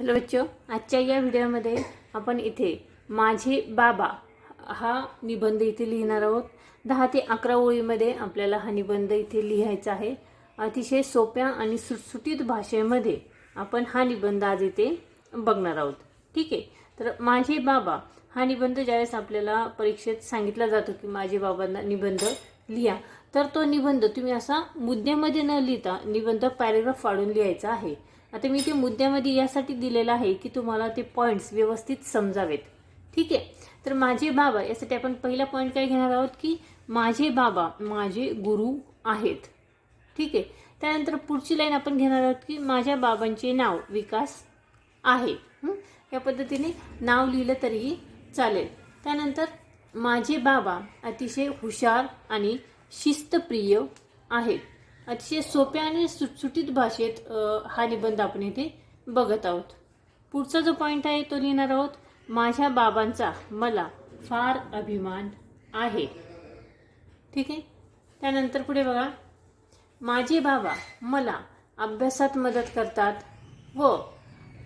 Hello बच्चो आजच्या या व्हिडिओमध्ये आपण इथे माझे बाबा हा निबंध इथे लिहिणार आहोत. दहा ते अकरा ओळीमध्ये आपल्याला हा निबंध इथे लिहायचा आहे. अतिशय सोप्या आणि सुटसुटीत भाषेमध्ये आपण हा निबंध आज इथे बघणार आहोत. ठीक आहे? तर माझे बाबा हा निबंध ज्यावेळेस आपल्याला परीक्षेत सांगितला जातो की माझे बाबांना निबंध लिहा तर तो निबंध तुम्ही असा मुद्द्यामध्ये न लिहिता निबंध पॅरेग्राफ वाढून लिहायचा आहे. आता मी ते मुद्द्यामध्ये यासाठी दिलेलं आहे की तुम्हाला ते पॉईंट्स व्यवस्थित समजावेत. ठीक आहे? तर माझे बाबा यासाठी आपण पहिला पॉईंट काय घेणार आहोत की माझे बाबा माझे गुरु आहेत. ठीक आहे? त्यानंतर पुढची लाईन आपण घेणार आहोत की माझ्या बाबांचे नाव विकास आहे. या पद्धतीने नाव लिहिलं तरीही चालेल. त्यानंतर माझे बाबा अतिशय हुशार आणि शिस्तप्रिय आहेत. अतिशय सोप्या आणि सुटसुटीत भाषेत हा निबंध आपण इथे बघत आहोत. पुढचा जो पॉईंट आहे तो लिहिणार आहोत माझ्या बाबांचा मला फार अभिमान आहे. ठीक आहे? त्यानंतर पुढे बघा. माझे बाबा मला अभ्यासात मदत करतात. व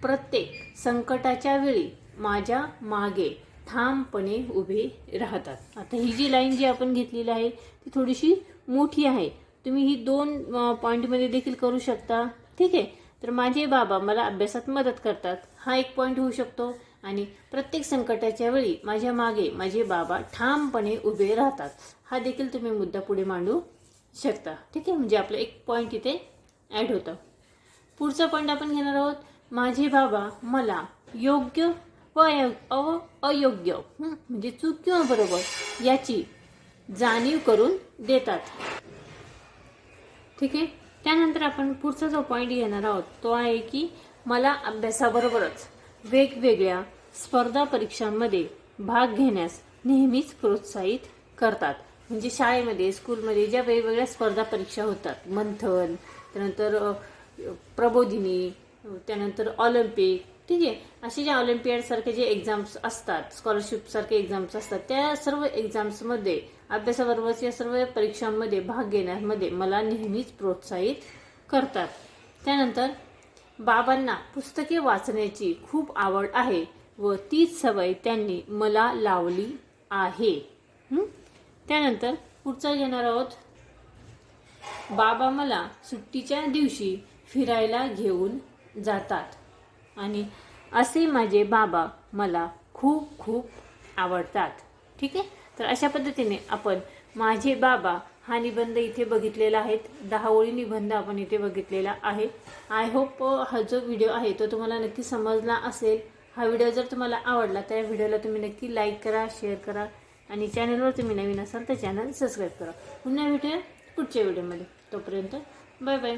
प्रत्येक संकटाच्या वेळी माझ्या मागे ठामपणे उभे राहतात. आता ही जी लाईन जी आपण घेतलेली आहे ती थोडीशी मोठी आहे. तुम्ही ही दोन पॉईंटमध्ये देखील करू शकता. ठीक आहे? तर माझे बाबा मला अभ्यासात मदत करतात. हा एक पॉईंट होऊ शकतो. आणि प्रत्येक संकटाच्या वेळी माझ्या मागे माझे बाबा ठामपणे उभे राहतात. हा देखील तुम्ही मुद्दा पुढे मांडू शकता. ठीक आहे? म्हणजे आपलं एक पॉईंट इथे ॲड होतं. पुढचा पॉईंट आपण घेणार आहोत. माझे बाबा मला योग्य व अव अयोग्य म्हणजे चूक किंवा बरोबर याची जाणीव करून देतात. ठीक आहे? त्यानंतर आपण पुढचा जो पॉईंट घेणार आहोत तो आहे की मला अभ्यासाबरोबरच वेगवेगळ्या स्पर्धा परीक्षांमध्ये भाग घेण्यास नेहमीच प्रोत्साहित करतात. म्हणजे शाळेमध्ये स्कूलमध्ये ज्या वेगवेगळ्या स्पर्धा परीक्षा होतात मंथन त्यानंतर प्रबोधिनी त्यानंतर ऑलिम्पिक ठीक आहे? असे जे ऑलिम्पियाडसारखे जे एक्झाम्स असतात स्कॉलरशिपसारखे एक्झाम्स असतात त्या सर्व एक्झाम्समध्ये अभ्यासाबरोबरच या सर्व परीक्षांमध्ये भाग घेण्यामध्ये मला नेहमीच प्रोत्साहित करतात. त्यानंतर बाबांना पुस्तके वाचण्याची खूप आवड आहे व तीच सवय त्यांनी मला लावली आहे. त्यानंतर पुढचा घेणार आहोत. बाबा मला सुट्टीच्या दिवशी फिरायला घेऊन जातात. आणि असे माझे बाबा मला खूप खूप आवडतात. ठीक आहे? तर अशा पद्धतीने आपण माझे बाबा हा निबंध इथे बघितलेला आहे. दहा ओळी निबंध आपण इथे बघितलेला आहे. आय होप हा जो व्हिडिओ आहे तो तुम्हाला नक्की समजला असेल. हा व्हिडिओ जर तुम्हाला आवडला तर या व्हिडिओला तुम्ही नक्की लाईक करा शेअर करा आणि चॅनलवर तुम्ही नवीन असाल तर चॅनल सबस्क्राईब करा. पुन्हा भेटूया पुढच्या व्हिडिओमध्ये. तोपर्यंत बाय बाय